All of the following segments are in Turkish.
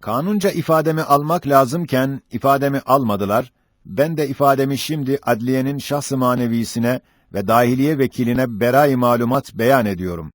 Kanunca ifademi almak lazımken ifademi almadılar. Ben de ifademi şimdi adliyenin şahs-ı manevisine ve dahiliye vekiline berai malumat beyan ediyorum.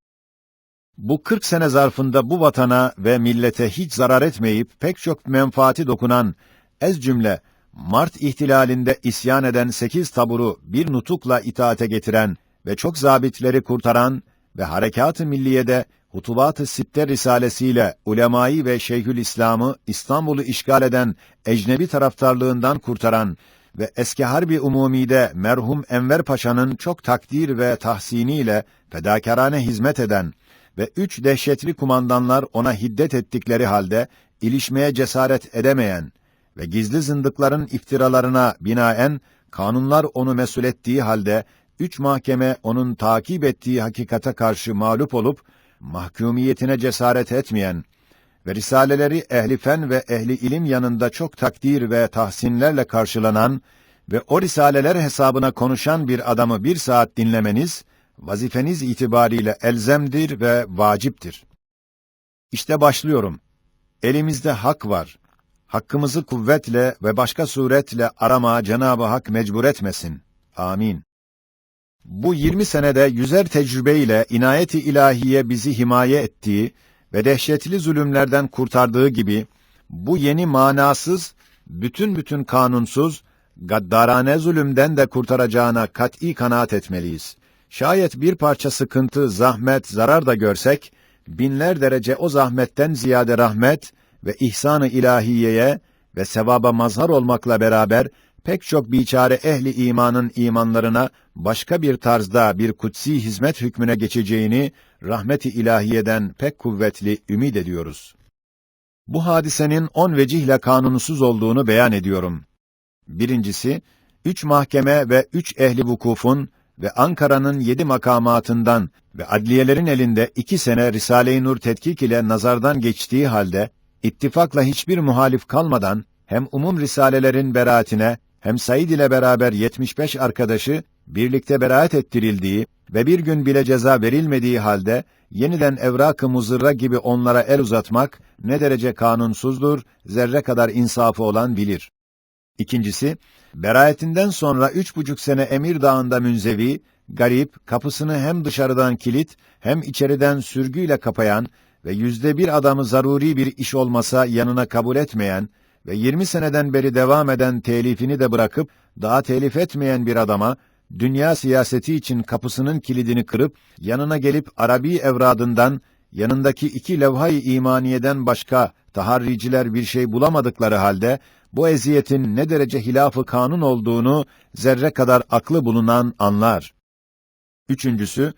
Bu 40 sene zarfında bu vatana ve millete hiç zarar etmeyip pek çok menfaati dokunan ez cümle Mart ihtilalinde isyan eden sekiz taburu bir nutukla itaate getiren ve çok zabitleri kurtaran ve harekat-ı milliyede Hutubat-ı Sitte risalesiyle ulemayı ve Şeyhülislam'ı İstanbul'u işgal eden ecnebi taraftarlığından kurtaran ve eski harbi umumide merhum Enver Paşa'nın çok takdir ve tahsiniyle fedakarane hizmet eden ve üç dehşetli kumandanlar ona hiddet ettikleri halde ilişmeye cesaret edemeyen ve gizli zındıkların iftiralarına binaen kanunlar onu mesul ettiği halde üç mahkeme onun takip ettiği hakikate karşı mağlup olup mahkumiyetine cesaret etmeyen ve risaleleri ehli fen ve ehli ilim yanında çok takdir ve tahsinlerle karşılanan ve o risaleler hesabına konuşan bir adamı bir saat dinlemeniz, vazifeniz itibariyle elzemdir ve vaciptir. İşte başlıyorum. Elimizde hak var. Hakkımızı kuvvetle ve başka suretle arama Cenab-ı Hak mecbur etmesin. Amin. Bu 20 senede yüzer tecrübeyle inayeti ilahiye bizi himaye ettiği ve dehşetli zulümlerden kurtardığı gibi bu yeni manasız, bütün bütün kanunsuz, gaddarane zulümden de kurtaracağına kat'î kanaat etmeliyiz. Şayet bir parça sıkıntı, zahmet, zarar da görsek, binler derece o zahmetten ziyade rahmet ve ihsan-ı ilahiyeye ve sevaba mazhar olmakla beraber pek çok biçare ehli imanın imanlarına başka bir tarzda bir kutsi hizmet hükmüne geçeceğini rahmeti ilahiyeden pek kuvvetli ümid ediyoruz. Bu hadisenin on vecihle kanunsuz olduğunu beyan ediyorum. Birincisi, üç mahkeme ve üç ehli vukufun ve Ankara'nın yedi makamatından ve adliyelerin elinde iki sene Risale-i Nur tetkik ile nazardan geçtiği halde, ittifakla hiçbir muhalif kalmadan, hem umum risalelerin beraatine, hem Said ile beraber 75 arkadaşı birlikte beraat ettirildiği ve bir gün bile ceza verilmediği halde yeniden evrak-ı muzırra gibi onlara el uzatmak ne derece kanunsuzdur, zerre kadar insafı olan bilir. İkincisi, beraatinden sonra üç buçuk sene Emir Dağı'nda münzevi, garip, kapısını hem dışarıdan kilit, hem içeriden sürgüyle kapayan ve yüzde bir adamı zaruri bir iş olmasa yanına kabul etmeyen ve 20 seneden beri devam eden telifini de bırakıp daha telif etmeyen bir adama dünya siyaseti için kapısının kilidini kırıp yanına gelip Arabi evradından yanındaki iki levha-i imaniyeden başka taharriciler bir şey bulamadıkları halde bu eziyetin ne derece hilafı kanun olduğunu zerre kadar aklı bulunan anlar. Üçüncüsü,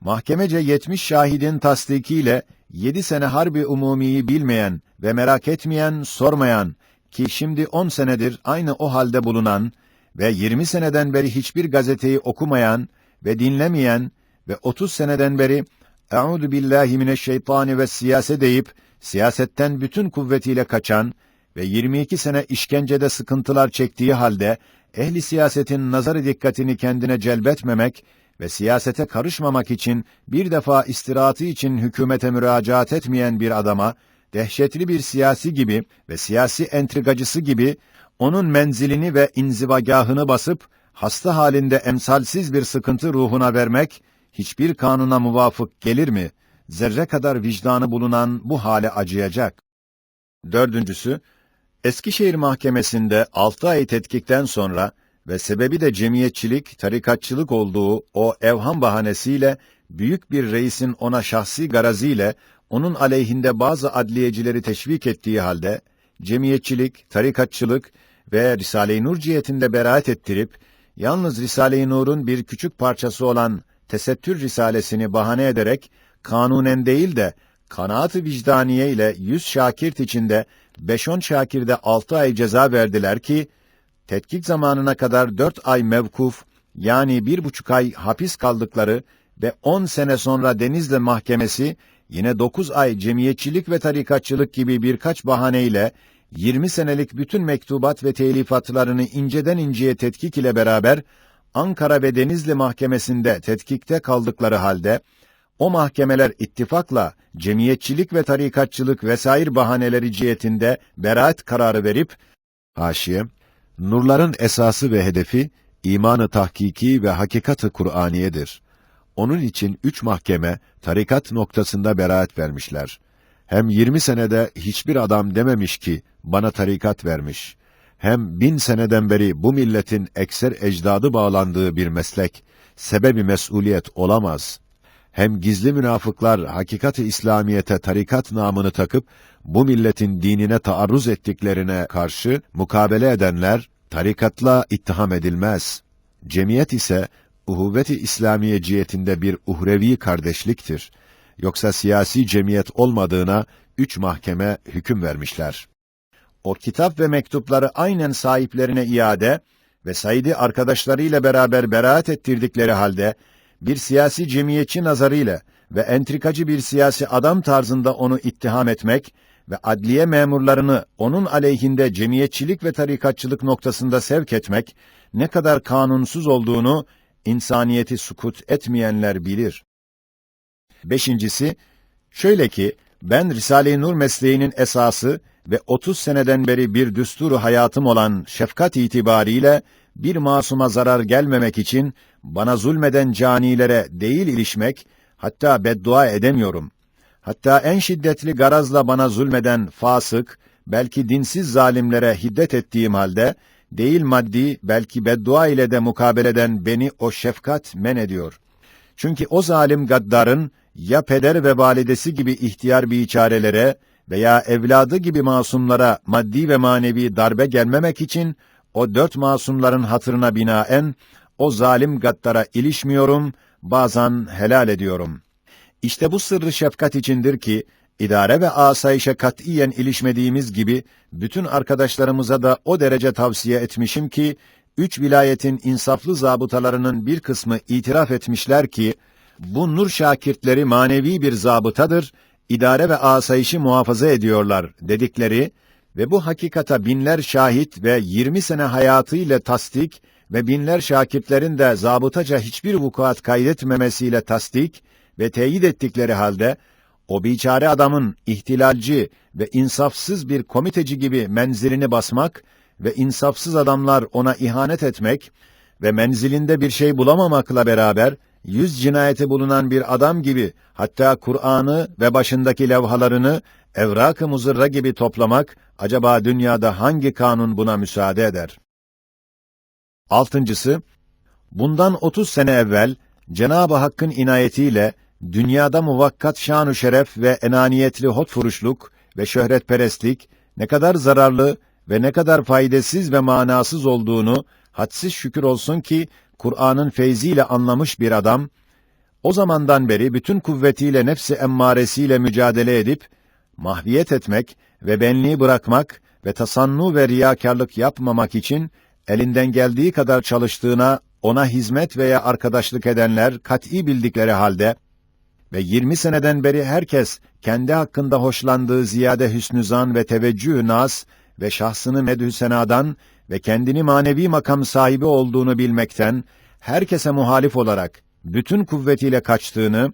mahkemece yetmiş şahidin tasdikiyle yedi sene harbi umumiyi bilmeyen ve merak etmeyen, sormayan ki şimdi on senedir aynı o halde bulunan ve yirmi seneden beri hiçbir gazeteyi okumayan ve dinlemeyen ve otuz seneden beri "Euzu billahi mineşşeytani ve siyase" deyip siyasetten bütün kuvvetiyle kaçan ve 22 sene işkencede sıkıntılar çektiği halde ehli siyasetin nazarı dikkatini kendine celbetmemek ve siyasete karışmamak için bir defa istirahatı için hükümete müracaat etmeyen bir adama dehşetli bir siyasi gibi ve siyasi entrigacısı gibi onun menzilini ve inzivagahını basıp hasta halinde emsalsiz bir sıkıntı ruhuna vermek hiçbir kanuna muvafık gelir mi? Zerre kadar vicdanı bulunan bu hale acıyacak. Dördüncüsü, Eskişehir Mahkemesi'nde altı ay tetkikten sonra ve sebebi de cemiyetçilik, tarikatçılık olduğu o evham bahanesiyle büyük bir reisin ona şahsi garaziyle onun aleyhinde bazı adliyecileri teşvik ettiği halde cemiyetçilik, tarikatçılık ve Risale-i Nur cihetinde beraat ettirip yalnız Risale-i Nur'un bir küçük parçası olan Tesettür Risalesini bahane ederek kanunen değil de kanaat-ı vicdaniye ile yüz şakirt içinde beş on şakirde altı ay ceza verdiler ki tetkik zamanına kadar dört ay mevkuf yani bir buçuk ay hapis kaldıkları ve on sene sonra Denizli Mahkemesi yine dokuz ay cemiyetçilik ve tarikatçılık gibi birkaç bahaneyle 20 senelik bütün mektubat ve telifatlarını inceden inceye tetkik ile beraber Ankara ve Denizli Mahkemesi'nde tetkikte kaldıkları halde o mahkemeler ittifakla cemiyetçilik ve tarikatçılık vesaire bahaneleri cihetinde beraat kararı verip haşiye nurların esası ve hedefi imanı tahkiki ve hakikatı Kur'aniyedir. Onun için üç mahkeme tarikat noktasında beraat vermişler. Hem 20 senede hiçbir adam dememiş ki bana tarikat vermiş. Hem bin seneden beri bu milletin ekser ecdadı bağlandığı bir meslek, sebebi mesuliyet olamaz. Hem gizli münafıklar hakikat-ı İslamiyete tarikat namını takıp bu milletin dinine taarruz ettiklerine karşı mukabele edenler tarikatla ittiham edilmez. Cemiyet ise uhuvvet-i İslamiye cihetinde bir uhrevi kardeşliktir. Yoksa siyasi cemiyet olmadığına üç mahkeme hüküm vermişler. O kitap ve mektupları aynen sahiplerine iade ve Said'i arkadaşlarıyla beraber beraat ettirdikleri halde bir siyasi cemiyetçi nazarıyla ve entrikacı bir siyasi adam tarzında onu ittiham etmek ve adliye memurlarını onun aleyhinde cemiyetçilik ve tarikatçılık noktasında sevk etmek ne kadar kanunsuz olduğunu insaniyeti sukut etmeyenler bilir. Beşincisi, şöyle ki, ben Risale-i Nur mesleğinin esası ve 30 seneden beri bir düsturu hayatım olan şefkat itibariyle bir masuma zarar gelmemek için bana zulmeden canilere değil ilişmek, hatta beddua edemiyorum. Hatta en şiddetli garazla bana zulmeden fasık, belki dinsiz zalimlere hiddet ettiğim halde, değil maddi, belki beddua ile de mukabeleden beni o şefkat men ediyor. Çünkü o zalim gaddarın, ya peder ve validesi gibi ihtiyar biçarelere veya evladı gibi masumlara maddi ve manevi darbe gelmemek için, o dört masumların hatırına binaen, o zalim gaddara ilişmiyorum, bazen helal ediyorum.'' İşte bu sırrı şefkat içindir ki, idare ve asayişe katiyen ilişmediğimiz gibi, bütün arkadaşlarımıza da o derece tavsiye etmişim ki, üç vilayetin insaflı zabıtalarının bir kısmı itiraf etmişler ki, bu nur şakirtleri manevi bir zabıtadır, idare ve asayişi muhafaza ediyorlar dedikleri ve bu hakikata binler şahit ve yirmi sene hayatıyla tasdik ve binler şakirtlerin de zabıtaca hiçbir vukuat kaydetmemesiyle tasdik ve teyit ettikleri halde o biçare adamın ihtilalci ve insafsız bir komiteci gibi menzilini basmak ve insafsız adamlar ona ihanet etmek ve menzilinde bir şey bulamamakla beraber yüz cinayeti bulunan bir adam gibi hatta Kur'an'ı ve başındaki levhalarını evrak-ı muzırra gibi toplamak acaba dünyada hangi kanun buna müsaade eder? Altıncısı, bundan 30 sene evvel Cenab-ı Hakk'ın inayetiyle dünyada muvakkat şanu şeref ve enaniyetli hotfuruşluk ve şöhretperestlik ne kadar zararlı ve ne kadar faydasız ve manasız olduğunu hadsiz şükür olsun ki Kur'an'ın feyziyle anlamış bir adam o zamandan beri bütün kuvvetiyle nefsi emmaresiyle mücadele edip mahviyet etmek ve benliği bırakmak ve tasannu ve riyakarlık yapmamak için elinden geldiği kadar çalıştığına ona hizmet veya arkadaşlık edenler kat'î bildikleri halde ve 20 seneden beri herkes kendi hakkında hoşlandığı ziyade hüsnü zan ve teveccüh nas ve şahsını medhü senadan ve kendini manevi makam sahibi olduğunu bilmekten herkese muhalif olarak bütün kuvvetiyle kaçtığını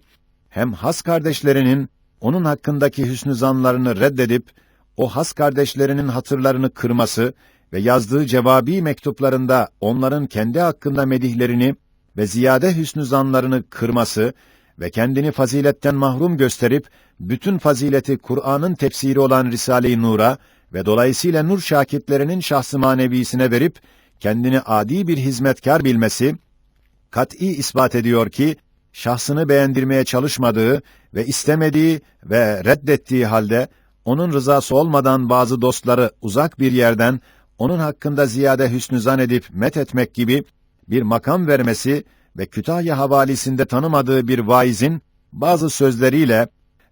hem has kardeşlerinin onun hakkındaki hüsnü zanlarını reddedip o has kardeşlerinin hatırlarını kırması ve yazdığı cevabi mektuplarında onların kendi hakkında medihlerini ve ziyade hüsnü zanlarını kırması ve kendini faziletten mahrum gösterip bütün fazileti Kur'an'ın tefsiri olan Risale-i Nur'a ve dolayısıyla nur şakitlerinin şahsı manevisine verip kendini adi bir hizmetkar bilmesi kat'î ispat ediyor ki şahsını beğendirmeye çalışmadığı ve istemediği ve reddettiği halde onun rızası olmadan bazı dostları uzak bir yerden onun hakkında ziyade hüsnü zan edip met etmek gibi bir makam vermesi ve Kütahya havalisinde tanımadığı bir vaizin bazı sözleriyle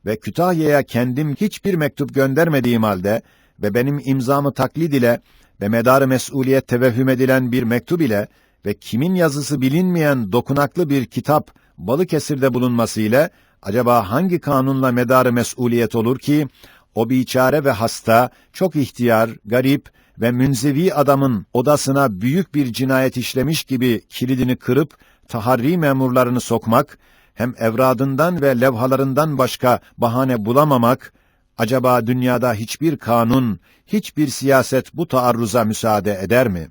ve Kütahya'ya kendim hiçbir mektup göndermediğim halde ve benim imzamı taklid ile ve medarı mesuliyet tevehhüm edilen bir mektup ile ve kimin yazısı bilinmeyen dokunaklı bir kitap Balıkesir'de bulunması ile acaba hangi kanunla medarı mesuliyet olur ki o biçare ve hasta, çok ihtiyar, garip ve münzevi adamın odasına büyük bir cinayet işlemiş gibi kilidini kırıp taharri memurlarını sokmak hem evradından ve levhalarından başka bahane bulamamak, acaba dünyada hiçbir kanun, hiçbir siyaset bu taarruza müsaade eder mi?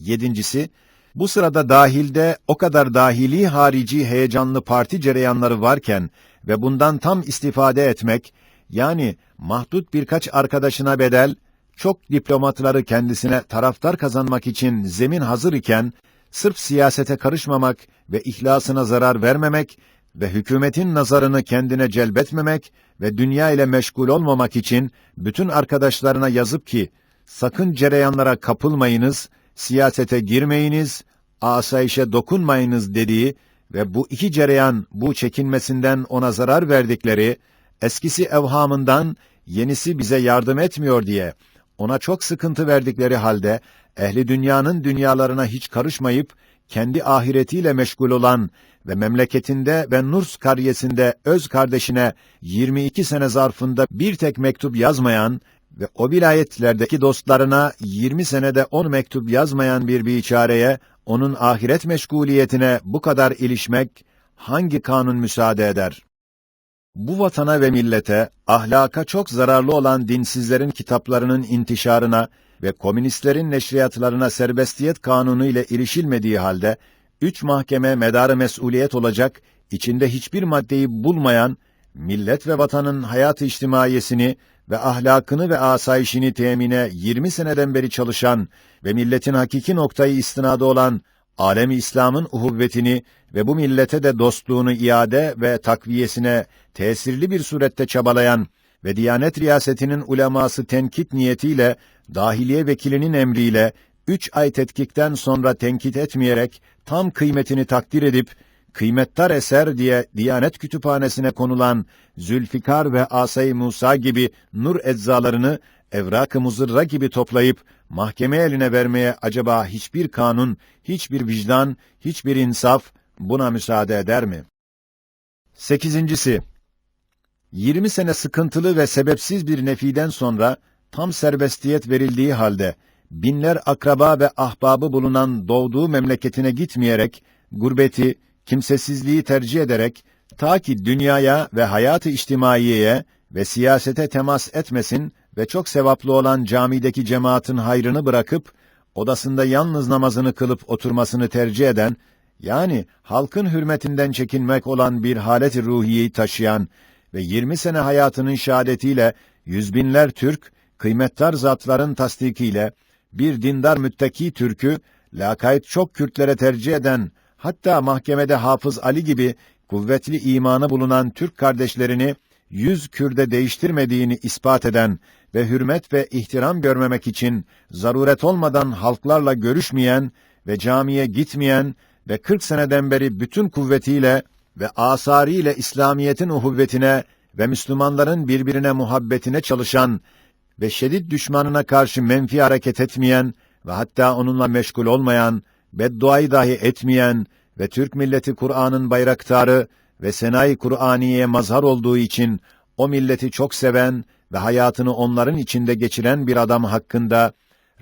Yedincisi, bu sırada dahilde o kadar dahili harici heyecanlı parti cereyanları varken ve bundan tam istifade etmek, yani mahdut birkaç arkadaşına bedel, çok diplomatları kendisine taraftar kazanmak için zemin hazır iken, sırf siyasete karışmamak ve ihlasına zarar vermemek ve hükümetin nazarını kendine celbetmemek ve dünya ile meşgul olmamak için bütün arkadaşlarına yazıp ki, sakın cereyanlara kapılmayınız, siyasete girmeyiniz, asayişe dokunmayınız dediği ve bu iki cereyan bu çekinmesinden ona zarar verdikleri, eskisi evhamından yenisi bize yardım etmiyor diye ona çok sıkıntı verdikleri halde ehli dünyanın dünyalarına hiç karışmayıp kendi ahiretiyle meşgul olan ve memleketinde ve Nurs karyesinde öz kardeşine 22 sene zarfında bir tek mektup yazmayan ve o vilayetlerdeki dostlarına 20 senede 10 mektup yazmayan bir biçareye onun ahiret meşguliyetine bu kadar ilişmek hangi kanun müsaade eder? Bu vatana ve millete ahlaka çok zararlı olan dinsizlerin kitaplarının intişarına ve komünistlerin neşriyatlarına serbestiyet kanunu ile ilişilmediği halde üç mahkeme medarı mesuliyet olacak, içinde hiçbir maddeyi bulmayan millet ve vatanın hayat içtimaiyesini ve ahlakını ve asayişini temine 20 seneden beri çalışan ve milletin hakiki noktayı istinadı olan alemi İslam'ın uhuvvetini ve bu millete de dostluğunu iade ve takviyesine tesirli bir surette çabalayan ve Diyanet Riyasetinin uleması tenkit niyetiyle dahiliye vekilinin emriyle üç ay tetkikten sonra tenkit etmeyerek tam kıymetini takdir edip kıymettar eser diye Diyanet Kütüphanesi'ne konulan Zülfikar ve Asay Musa gibi nur eczalarını evrak-ı muzırra gibi toplayıp mahkeme eline vermeye acaba hiçbir kanun, hiçbir vicdan, hiçbir insaf buna müsaade eder mi? Sekizincisi, 20 sene sıkıntılı ve sebepsiz bir nefiden sonra tam serbestiyet verildiği halde binler akraba ve ahbabı bulunan doğduğu memleketine gitmeyerek gurbeti, kimsesizliği tercih ederek ta ki dünyaya ve hayatı içtimaiyeye ve siyasete temas etmesin ve çok sevaplı olan camideki cemaatin hayrını bırakıp odasında yalnız namazını kılıp oturmasını tercih eden yani halkın hürmetinden çekinmek olan bir halet-i ruhiyeyi taşıyan ve 20 sene hayatının şahadetiyle yüzbinler Türk kıymettar zatların tasdikiyle bir dindar müttaki Türk'ü lakayt çok Kürtlere tercih eden hatta mahkemede Hafız Ali gibi kuvvetli imanı bulunan Türk kardeşlerini yüz Kürde değiştirmediğini ispat eden ve hürmet ve ihtiram görmemek için zaruret olmadan halklarla görüşmeyen ve camiye gitmeyen ve 40 seneden beri bütün kuvvetiyle ve asariyle İslamiyetin uhuvvetine ve Müslümanların birbirine muhabbetine çalışan ve şedid düşmanına karşı menfi hareket etmeyen ve hatta onunla meşgul olmayan, bedduayı dahi etmeyen ve Türk milleti Kur'an'ın bayraktarı ve senayi Kur'aniye mazhar olduğu için o milleti çok seven ve hayatını onların içinde geçiren bir adam hakkında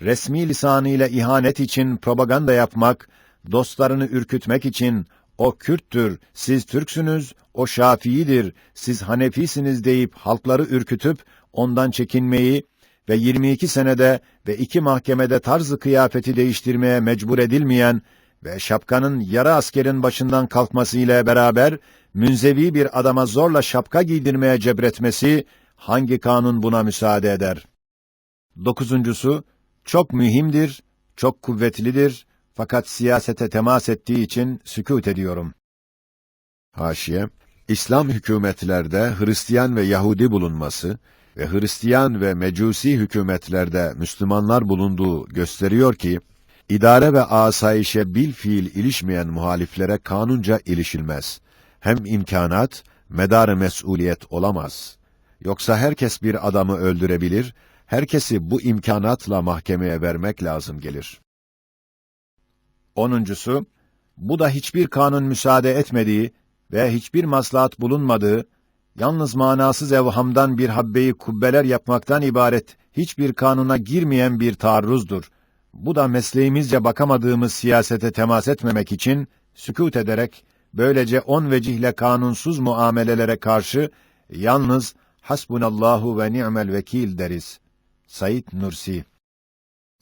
resmi lisanıyla ihanet için propaganda yapmak, dostlarını ürkütmek için o Kürttür, siz Türksünüz, o Şafii'dir, siz Hanefisiniz deyip halkları ürkütüp ondan çekinmeyi ve 22 senede ve iki mahkemede tarzı kıyafeti değiştirmeye mecbur edilmeyen ve şapkanın yara askerin başından kalkması ile beraber münzevi bir adama zorla şapka giydirmeye cebretmesi hangi kanun buna müsaade eder? Dokuzuncusu, çok mühimdir, çok kuvvetlidir, fakat siyasete temas ettiği için sükût ediyorum. Haşiye, İslam hükümetlerde Hristiyan ve Yahudi bulunması ve Hristiyan ve Mecusi hükümetlerde Müslümanlar bulunduğu gösteriyor ki, idare ve asayişe bil fiil ilişmeyen muhaliflere kanunca ilişilmez. Hem imkanat, medar mesuliyet olamaz. Yoksa herkes bir adamı öldürebilir, herkesi bu imkanatla mahkemeye vermek lazım gelir. Onuncusu, bu da hiçbir kanun müsaade etmediği ve hiçbir maslahat bulunmadığı, yalnız manasız evhamdan bir habbeyi kubbeler yapmaktan ibaret hiçbir kanuna girmeyen bir taarruzdur. Bu da mesleğimizce bakamadığımız siyasete temas etmemek için sükût ederek Böylece on vecihle kanunsuz muamelelere karşı yalnız hasbunallahu ve ni'mel vekil deriz. Said Nursi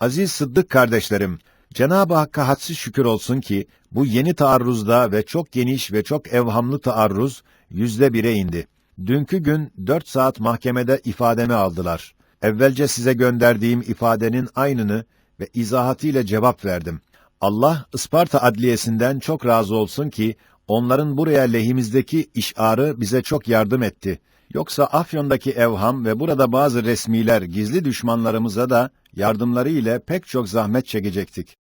Aziz Sıddık kardeşlerim, Cenab-ı Hakk'a hadsiz şükür olsun ki bu yeni taarruzda ve çok geniş ve çok evhamlı taarruz yüzde bire indi. Dünkü gün dört saat mahkemede ifademi aldılar. Evvelce size gönderdiğim ifadenin aynını ve izahatıyla cevap verdim. Allah Isparta Adliyesi'nden çok razı olsun ki onların buraya lehimizdeki işarı bize çok yardım etti. Yoksa Afyon'daki evham ve burada bazı resmiler gizli düşmanlarımıza da yardımları ile pek çok zahmet çekecektik.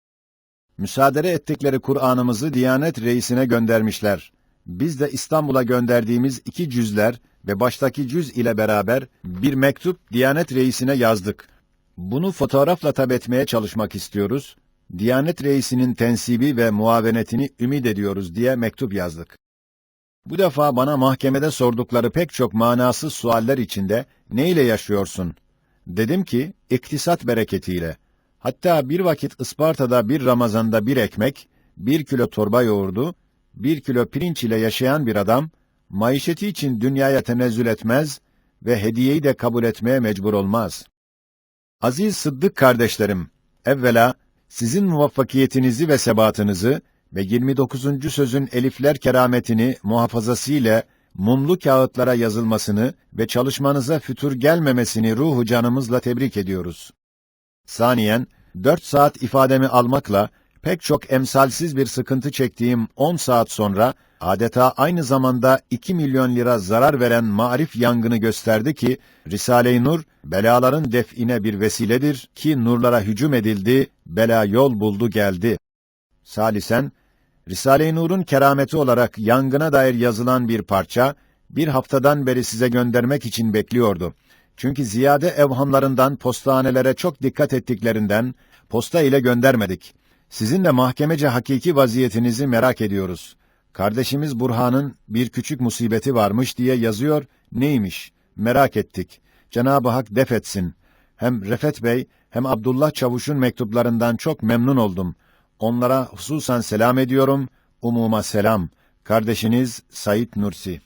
Müsaade ettikleri Kur'an'ımızı Diyanet Reisine göndermişler. Biz de İstanbul'a gönderdiğimiz iki cüzler ve baştaki cüz ile beraber bir mektup Diyanet Reisine yazdık. Bunu fotoğrafla tab etmeye çalışmak istiyoruz. Diyanet Reisinin tensibi ve muavenetini ümid ediyoruz diye mektup yazdık. Bu defa bana mahkemede sordukları pek çok manasız sualler içinde ne ile yaşıyorsun? Dedim ki iktisat bereketiyle. Hatta bir vakit Isparta'da bir Ramazan'da bir ekmek, bir kilo torba yoğurdu, bir kilo pirinç ile yaşayan bir adam, maişeti için dünyaya tenezzül etmez ve hediyeyi de kabul etmeye mecbur olmaz. Aziz Sıddık kardeşlerim, evvela sizin muvaffakiyetinizi ve sebatınızı ve 29. sözün elifler kerametini muhafazası ile mumlu kağıtlara yazılmasını ve çalışmanıza fütur gelmemesini ruhu canımızla tebrik ediyoruz. Saniyen, dört saat ifademi almakla pek çok emsalsiz bir sıkıntı çektiğim on saat sonra adeta aynı zamanda iki milyon lira zarar veren marif yangını gösterdi ki Risale-i Nur belaların def'ine bir vesiledir ki nurlara hücum edildi, bela yol buldu geldi. Salisen Risale-i Nur'un kerameti olarak yangına dair yazılan bir parça bir haftadan beri size göndermek için bekliyordu. Çünkü ziyade evhamlarından postahanelere çok dikkat ettiklerinden posta ile göndermedik. Sizin de mahkemece hakiki vaziyetinizi merak ediyoruz. Kardeşimiz Burhan'ın bir küçük musibeti varmış diye yazıyor. Neymiş? Merak ettik. Cenab-ı Hak def etsin. Hem Refet Bey hem Abdullah Çavuş'un mektuplarından çok memnun oldum. Onlara hususan selam ediyorum. Umuma selam. Kardeşiniz Said Nursi